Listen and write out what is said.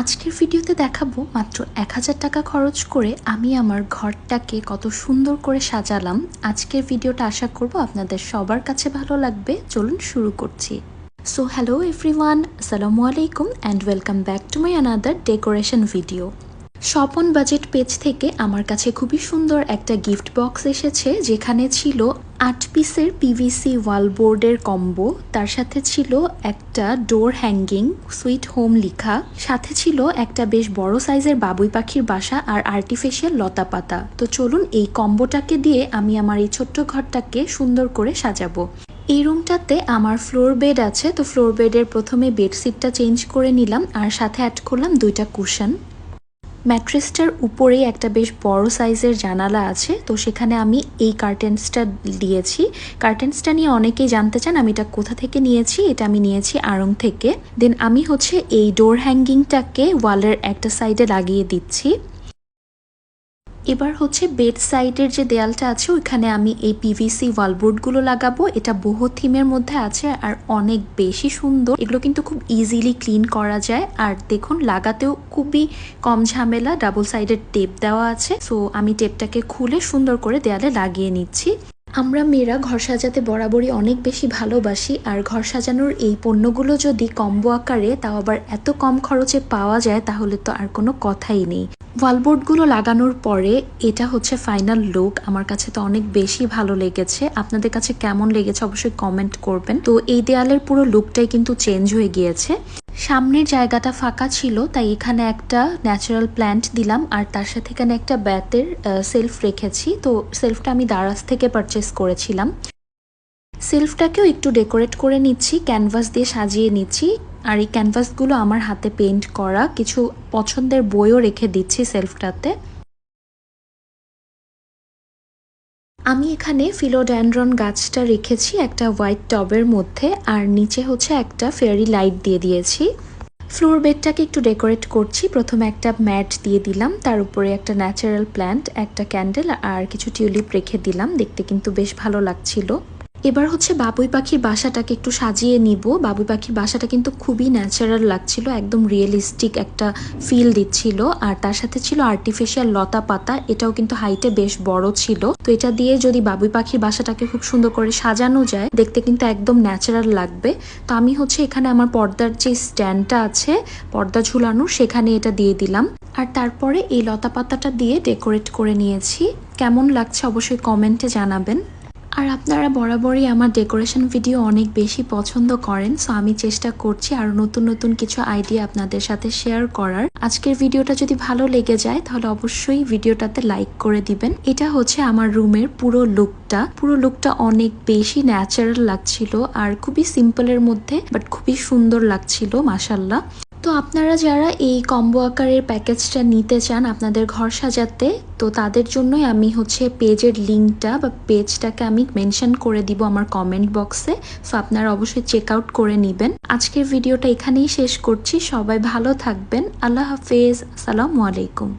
আজকের ভিডিওতে দেখাবো মাত্র এক হাজার টাকা খরচ করে আমি আমার ঘরটাকে কত সুন্দর করে সাজালাম। আজকের ভিডিওটা আশা করব আপনাদের সবার কাছে ভালো লাগবে। চলুন শুরু করছি। সো হ্যালো এভরিওয়ান আসসালামু আলাইকুম and welcome back to my another decoration video Swapan budget page থেকে আমার কাছে খুবই সুন্দর একটা গিফট বক্স এসেছে, যেখানে ছিল আট পিসের পিভিসি ওয়াল বোর্ডের কম্বো তার সাথে ছিল একটা ডোর হ্যাঙ্গিং সুইট হোম লিখা, সাথে ছিল একটা বেশ বড় সাইজের বাবুই পাখির বাসা আর আর্টিফিশিয়াল লতা পাতা। তো চলুন এই কম্বোটাকে দিয়ে আমি আমার এই ছোট্ট ঘরটাকে সুন্দর করে সাজাবো। এই রুমটাতে আমার ফ্লোর বেড আছে, তো ফ্লোর বেডের প্রথমে বেডশিটটা চেঞ্জ করে নিলাম আর সাথে অ্যাড করলাম দুইটা কুশন ম্যাট্রেসটার উপরেই একটা বেশ বড় সাইজের জানালা আছে, তো সেখানে আমি এই কার্টেন্সটা দিয়েছি। কার্টেন্সটা নিয়ে অনেকেই জানতে চান, আমি এটা কোথা থেকে নিয়েছি? এটা আমি নিয়েছি আড়ং থেকে। দেন আমি হচ্ছে এই ডোর হ্যাঙ্গিংটাকে ওয়ালের একটা সাইডে লাগিয়ে দিচ্ছি। এবার হচ্ছে বেড সাইডের যে দেয়ালটা আছে, ওইখানে আমি এই পিভিসি ওয়ালবোর্ডগুলো লাগাবো। এটা বহু থিমের মধ্যে আছে আর অনেক বেশি সুন্দর। এগুলো কিন্তু খুব ইজিলি ক্লিন করা যায়। আর দেখুন, লাগাতেও খুবই কম ঝামেলা। ডাবল সাইডের টেপ দেওয়া আছে। সো আমি টেপটাকে খুলে সুন্দর করে দেয়ালে লাগিয়ে নিচ্ছি। আমরা মেয়েরা ঘর সাজাতে বরাবরই অনেক বেশি ভালোবাসি, আর ঘর সাজানোর এই পণ্যগুলো যদি কম্বো আকারে তাও আবার এত কম খরচে পাওয়া যায় তাহলে তো আর কোনো কথাই নেই। ওয়ালবোর্ডগুলো লাগানোর পরে এটা হচ্ছে ফাইনাল লুক, আমার কাছে তো অনেক বেশি ভালো লেগেছে। আপনাদের কাছে কেমন লেগেছে অবশ্যই কমেন্ট করবেন। তো এই দেয়ালের পুরো লুকটাই কিন্তু চেঞ্জ হয়ে গিয়েছে। সামনের জায়গাটা ফাঁকা ছিল, তাই এখানে একটা ন্যাচারাল প্ল্যান্ট দিলাম, আর তার সাথে এখানে একটা ব্যাতের সেলফ রেখেছি। তো সেলফটা আমি দারাজ থেকে পারচেস করেছিলাম। সেলফটাকেও একটু ডেকোরেট করে নিচ্ছি ক্যানভাস দিয়ে সাজিয়ে নিচ্ছি। আর এই ক্যানভাসগুলো আমার হাতে পেন্ট করা, কিছু পছন্দের বইও রেখে দিচ্ছি সেলফটাতে আমি এখানে ফিলোড্যান্ড্রন গাছটা রেখেছি একটা হোয়াইট টবের মধ্যে, আর নিচে হচ্ছে একটা ফেয়ারি লাইট দিয়ে দিয়েছি। ফ্লোর বেডটাকে একটু ডেকোরেট করছি। প্রথমে একটা ম্যাট দিয়ে দিলাম, তার উপরে একটা ন্যাচারাল প্ল্যান্ট, একটা ক্যান্ডেল, আর কিছু টিউলিপ রেখে দিলাম। দেখতে কিন্তু বেশ ভালো লাগছিল। এবার হচ্ছে বাবুই পাখির বাসাটাকে একটু সাজিয়ে নিব। বাবুই পাখির বাসাটা কিন্তু খুবই ন্যাচারাল লাগছিল, একদম রিয়েলিস্টিক একটা ফিল দিচ্ছিল। আর তার সাথে ছিল আর্টিফিশিয়াল লতা পাতা, এটাও কিন্তু হাইটে বেশ বড় ছিল। তো এটা দিয়ে যদি বাবুই পাখির বাসাটাকে খুব সুন্দর করে সাজানো যায়, দেখতে কিন্তু একদম ন্যাচারাল লাগবে। তো আমি হচ্ছে এখানে আমার পর্দার যে স্ট্যান্ডটা আছে, পর্দা ঝুলানো, সেখানে এটা দিয়ে দিলাম। আর তারপরে এই লতা পাতাটা দিয়ে ডেকোরেট করে নিয়েছি। কেমন লাগছে অবশ্যই কমেন্টে জানাবেন। আর আপনারা বরাবরই আমার ডেকোরেশন ভিডিও অনেক বেশি পছন্দ করেন সো আমি চেষ্টা করছি আর নতুন নতুন কিছু আইডিয়া আপনাদের সাথে শেয়ার করার। আজকের ভিডিওটা যদি ভালো লেগে যায়, তাহলে অবশ্যই ভিডিওটাতে লাইক করে দিবেন। এটা হচ্ছে আমার রুমের পুরো লুকটা পুরো লুকটা অনেক বেশি ন্যাচারাল লাগছিল, আর খুবই সিম্পলের মধ্যে বাট খুবই সুন্দর লাগছিল মাসাল্লাহ তো আপনারা যারা এই কম্বো আকারের প্যাকেজটা নিতে চান আপনাদের ঘর সাজাতে, তো তাদের জন্যই আমি হচ্ছে পেজের লিঙ্কটা বা পেজটাকে আমি মেনশন করে দিব আমার কমেন্ট বক্সে। সো আপনারা অবশ্যই চেক আউট করে নেবেন। আজকের ভিডিওটা এখানেই শেষ করছি। সবাই ভালো থাকবেন। আল্লাহ হাফেজ। আসসালামু আলাইকুম।